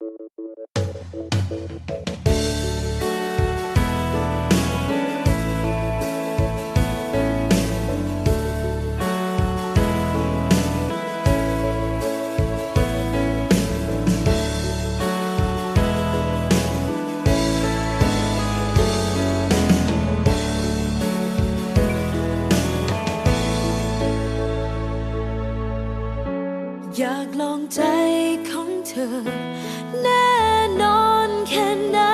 อยากลองใจเขา เธอ แน่นอนแค่ไหน